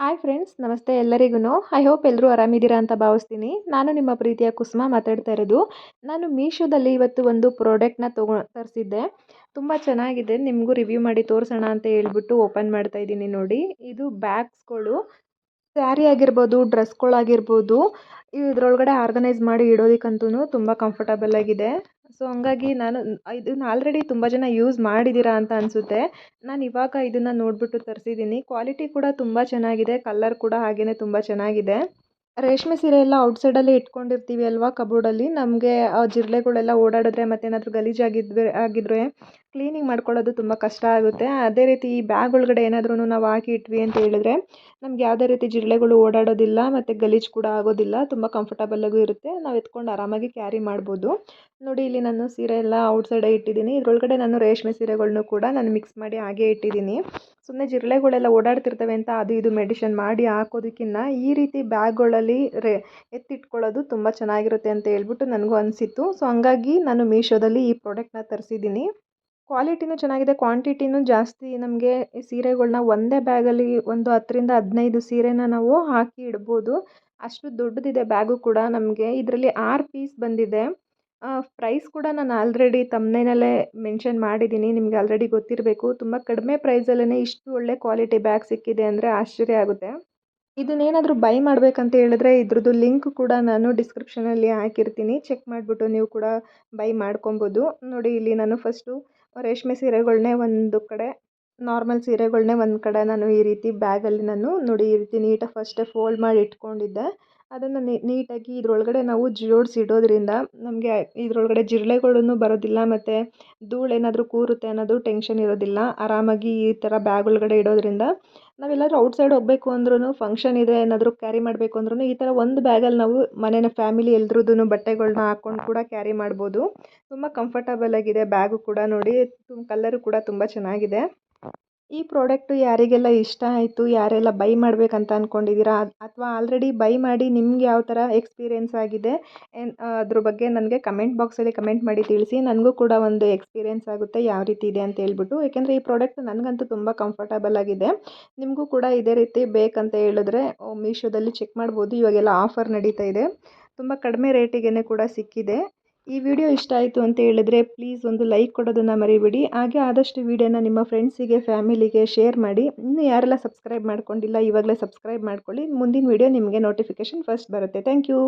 Hi friends ನಮಸ್ತೆ ಎಲ್ಲರಿಗೂ I hope ಎಲ್ಲರೂ ಆರಾಮಿದ್ದೀರಾ ಅಂತ ಭಾವಿಸ್ತೀನಿ. ನಾನು ನಿಮ್ಮ ಪ್ರೀತಿಯ ಕುಸುಮ ಮಾತಾಡ್ತಾ ಇರೋದು. ನಾನು ಮೀಶೋದಲ್ಲಿ ಇವತ್ತು ಒಂದು ಪ್ರಾಡಕ್ಟ್ನ ತಗೋ, ತರಿಸಿದ್ದೆ. ತುಂಬ ಚೆನ್ನಾಗಿದೆ. ನಿಮಗೂ ರಿವ್ಯೂ ಮಾಡಿ ತೋರಿಸೋಣ ಅಂತ ಹೇಳ್ಬಿಟ್ಟು ಓಪನ್ ಮಾಡ್ತಾ ಇದ್ದೀನಿ ನೋಡಿ. ಇದು ಬ್ಯಾಗ್ಸ್ಗಳು. ಸ್ಯಾರಿ ಆಗಿರ್ಬೋದು, ಡ್ರೆಸ್ಗಳಾಗಿರ್ಬೋದು. ಇದರೊಳಗಡೆ ಆರ್ಗನೈಸ್ ಮಾಡಿ ಇಡೋದಕ್ಕಂತೂ ತುಂಬ ಕಂಫರ್ಟಬಲ್ ಆಗಿದೆ. ಸೊ ಹಂಗಾಗಿ ನಾನು ಇದನ್ನು ಆಲ್ರೆಡಿ ತುಂಬ ಜನ ಯೂಸ್ ಮಾಡಿದ್ದೀರಾ ಅಂತ ಅನಿಸುತ್ತೆ. ನಾನು ಇವಾಗ ಇದನ್ನು ನೋಡಿಬಿಟ್ಟು ತರಿಸಿದ್ದೀನಿ ಕ್ವಾಲಿಟಿ ಕೂಡ ತುಂಬ ಚೆನ್ನಾಗಿದೆ. ಕಲ್ಲರ್ ಕೂಡ ಹಾಗೆಯೇ ತುಂಬ ಚೆನ್ನಾಗಿದೆ. ರೇಷ್ಮೆ ಸೀರೆ ಎಲ್ಲ ಔಟ್ಸೈಡಲ್ಲೇ ಇಟ್ಕೊಂಡಿರ್ತೀವಿ ಅಲ್ವಾ ಕಬೋರ್ಡಲ್ಲಿ ನಮಗೆ, ಆ, ಜಿರಳೆಗಳೆಲ್ಲ ಓಡಾಡಿದ್ರೆ ಮತ್ತೇನಾದರೂ ಗಲೀಜಾಗಿದ್ದರೆ ಆಗಿದ್ದರೆ ಕ್ಲೀನಿಂಗ್ ಮಾಡ್ಕೊಳ್ಳೋದು ತುಂಬ ಕಷ್ಟ ಆಗುತ್ತೆ. ಅದೇ ರೀತಿ ಈ ಬ್ಯಾಗ್ ಒಳಗಡೆ ಏನಾದ್ರೂ ನಾವು ಹಾಕಿ ಇಟ್ವಿ ಅಂತ ಹೇಳಿದ್ರೆ ನಮ್ಗೆ ಯಾವುದೇ ರೀತಿ ಜಿರಳೆಗಳು ಓಡಾಡೋದಿಲ್ಲ ಮತ್ತು ಗಲೀಜು ಕೂಡ ಆಗೋದಿಲ್ಲ. ತುಂಬ ಕಂಫರ್ಟಬಲ್ಲಾಗೂ ಇರುತ್ತೆ. ನಾವು ಎತ್ಕೊಂಡು ಆರಾಮಾಗಿ ಕ್ಯಾರಿ ಮಾಡ್ಬೋದು. ನೋಡಿ ಇಲ್ಲಿ ನಾನು ಸೀರೆ ಎಲ್ಲ ಔಟ್ಸೈಡೇ ಇಟ್ಟಿದ್ದೀನಿ. ಇದರೊಳಗಡೆ ನಾನು ರೇಷ್ಮೆ ಸೀರೆಗಳನ್ನೂ ಕೂಡ ನಾನು ಮಿಕ್ಸ್ ಮಾಡಿ ಹಾಗೆ ಇಟ್ಟಿದ್ದೀನಿ. ಸುಮ್ಮನೆ ಜಿರಳೆಗಳೆಲ್ಲ ಓಡಾಡ್ತಿರ್ತವೆ ಅಂತ ಅದು ಇದು ಮೆಡಿಷನ್ ಮಾಡಿ ಹಾಕೋದಕ್ಕಿಂತ ಈ ರೀತಿ ಬ್ಯಾಗ್ಗಳಲ್ಲಿ ರೇ, ಎತ್ತಿಟ್ಕೊಳ್ಳೋದು ತುಂಬ ಚೆನ್ನಾಗಿರುತ್ತೆ ಅಂತ ಹೇಳ್ಬಿಟ್ಟು ನನಗೂ ಅನಿಸಿತ್ತು. ಸೊ ಹಂಗಾಗಿ ನಾನು ಮೀಶೋದಲ್ಲಿ ಈ ಪ್ರಾಡಕ್ಟ್ನ ತರಿಸಿದ್ದೀನಿ. ಕ್ವಾಲಿಟಿನೂ ಚೆನ್ನಾಗಿದೆ, ಕ್ವಾಂಟಿಟಿನೂ ಜಾಸ್ತಿ. ನಮಗೆ ಈ ಸೀರೆಗಳ್ನ ಒಂದೇ ಬ್ಯಾಗಲ್ಲಿ ಒಂದು ಹತ್ತರಿಂದ ಹದಿನೈದು ಸೀರೆನ ನಾವು ಹಾಕಿ ಇಡ್ಬೋದು. ಅಷ್ಟು ದೊಡ್ಡದಿದೆ ಬ್ಯಾಗು ಕೂಡ ನಮಗೆ. ಇದರಲ್ಲಿ ಆರು ಪೀಸ್ ಬಂದಿದೆ. ಪ್ರೈಸ್ ಕೂಡ ನಾನು ಆಲ್ರೆಡಿ ತಮ್ಮನೇನಲ್ಲೇ ಮೆನ್ಷನ್ ಮಾಡಿದ್ದೀನಿ. ನಿಮಗೆ ಆಲ್ರೆಡಿ ಗೊತ್ತಿರಬೇಕು. ತುಂಬ ಕಡಿಮೆ ಪ್ರೈಸಲ್ಲೇ ಇಷ್ಟು ಒಳ್ಳೆ ಕ್ವಾಲಿಟಿ ಬ್ಯಾಗ್ ಸಿಕ್ಕಿದೆ ಅಂದರೆ ಆಶ್ಚರ್ಯ ಆಗುತ್ತೆ. ಇದನ್ನೇನಾದರೂ ಬೈ ಮಾಡಬೇಕಂತ ಹೇಳಿದ್ರೆ ಇದ್ರದ್ದು ಲಿಂಕ್ ಕೂಡ ನಾನು ಡಿಸ್ಕ್ರಿಪ್ಷನಲ್ಲಿ ಹಾಕಿರ್ತೀನಿ. ಚೆಕ್ ಮಾಡಿಬಿಟ್ಟು ನೀವು ಕೂಡ ಬೈ ಮಾಡ್ಕೊಬೋದು. ನೋಡಿ, ಇಲ್ಲಿ ನಾನು ಫಸ್ಟು ರೇಷ್ಮೆ ಸೀರೆಗಳನ್ನೇ ಒಂದು ಕಡೆ ನಾರ್ಮಲ್ ಸೀರೆಗಳನ್ನೇ ಒಂದು ಕಡೆ ನಾನು ಈ ರೀತಿ ಬ್ಯಾಗಲ್ಲಿ ನಾನು ನೋಡಿ ಈ ರೀತಿ ನೀಟಾಗಿ ಫಸ್ಟೇ ಫೋಲ್ಡ್ ಮಾಡಿ ಇಟ್ಕೊಂಡಿದ್ದೆ. ಅದನ್ನು ನೀಟಾಗಿ ಇದ್ರೊಳಗಡೆ ನಾವು ಜೋಡಿಸಿ ಇಡೋದ್ರಿಂದ ನಮಗೆ ಇದರೊಳಗಡೆ ಜಿರಳೆಗಳೂ ಬರೋದಿಲ್ಲ ಮತ್ತು ಧೂಳು ಏನಾದರೂ ಕೂರುತ್ತೆ ಅನ್ನೋದು ಟೆನ್ಷನ್ ಇರೋದಿಲ್ಲ. ಆರಾಮಾಗಿ ಈ ಥರ ಬ್ಯಾಗ್ ಒಳಗಡೆ ಇಡೋದ್ರಿಂದ ನಾವೆಲ್ಲಾದ್ರೂ ಔಟ್ಸೈಡ್ ಹೋಗಬೇಕು ಅಂದ್ರೂ ಫಂಕ್ಷನ್ ಇದೆ ಏನಾದರೂ ಕ್ಯಾರಿ ಮಾಡಬೇಕು ಅಂದ್ರೂ ಈ ಥರ ಒಂದು ಬ್ಯಾಗಲ್ಲಿ ನಾವು ಮನೇನ ಫ್ಯಾಮಿಲಿ ಎಲ್ರದ್ದು ಬಟ್ಟೆಗಳನ್ನ ಹಾಕ್ಕೊಂಡು ಕೂಡ ಕ್ಯಾರಿ ಮಾಡ್ಬೋದು. ತುಂಬ ಕಂಫರ್ಟಬಲ್ ಆಗಿದೆ ಬ್ಯಾಗು ಕೂಡ ನೋಡಿ ಕಲ್ಲರು ಕೂಡ ತುಂಬ ಚೆನ್ನಾಗಿದೆ. ಈ ಪ್ರಾಡಕ್ಟು ಯಾರಿಗೆಲ್ಲ ಇಷ್ಟ ಆಯಿತು, ಯಾರೆಲ್ಲ ಬೈ ಮಾಡಬೇಕಂತ ಅಂದ್ಕೊಂಡಿದ್ದೀರಾ ಅಥವಾ ಆಲ್ರೆಡಿ ಬೈ ಮಾಡಿ ನಿಮ್ಗೆ ಯಾವ ಥರ ಎಕ್ಸ್ಪೀರಿಯೆನ್ಸ್ ಆಗಿದೆ? ಅದ್ರ ಬಗ್ಗೆ ನನಗೆ ಕಮೆಂಟ್ ಬಾಕ್ಸಲ್ಲಿ ಕಮೆಂಟ್ ಮಾಡಿ ತಿಳಿಸಿ. ನನಗೂ ಕೂಡ ಒಂದು ಎಕ್ಸ್ಪೀರಿಯೆನ್ಸ್ ಆಗುತ್ತೆ, ಯಾವ ರೀತಿ ಇದೆ ಅಂತ ಹೇಳ್ಬಿಟ್ಟು. ಏಕೆಂದರೆ ಈ ಪ್ರಾಡಕ್ಟ್ ನನಗಂತೂ ತುಂಬ ಕಂಫರ್ಟಬಲ್ ಆಗಿದೆ. ನಿಮಗೂ ಕೂಡ ಇದೇ ರೀತಿ ಬೇಕಂತ ಹೇಳಿದ್ರೆ ಮೀಶೋದಲ್ಲಿ ಚೆಕ್ ಮಾಡ್ಬೋದು. ಇವಾಗೆಲ್ಲ ಆಫರ್ ನಡೀತಾ ಇದೆ. ತುಂಬ ಕಡಿಮೆ ರೇಟಿಗೆ ಕೂಡ ಸಿಕ್ಕಿದೆ. ಈ ವಿಡಿಯೋ ಇಷ್ಟ ಆಯಿತು ಅಂತ ಹೇಳಿದ್ರೆ ಪ್ಲೀಸ್ ಒಂದು ಲೈಕ್ ಕೊಡೋದನ್ನು ಮರಿಬೇಡಿ. ಹಾಗೆ ಆದಷ್ಟು ವಿಡಿಯೋನ ನಿಮ್ಮ ಫ್ರೆಂಡ್ಸಿಗೆ ಫ್ಯಾಮಿಲಿಗೆ ಶೇರ್ ಮಾಡಿ. ಇನ್ನೂ ಯಾರೆಲ್ಲ ಸಬ್ಸ್ಕ್ರೈಬ್ ಮಾಡ್ಕೊಂಡಿಲ್ಲ, ಇವಾಗಲೇ ಸಬ್ಸ್ಕ್ರೈಬ್ ಮಾಡ್ಕೊಳ್ಳಿ. ಮುಂದಿನ ವಿಡಿಯೋ ನಿಮಗೆ ನೋಟಿಫಿಕೇಶನ್ ಫಸ್ಟ್ ಬರುತ್ತೆ. Thank you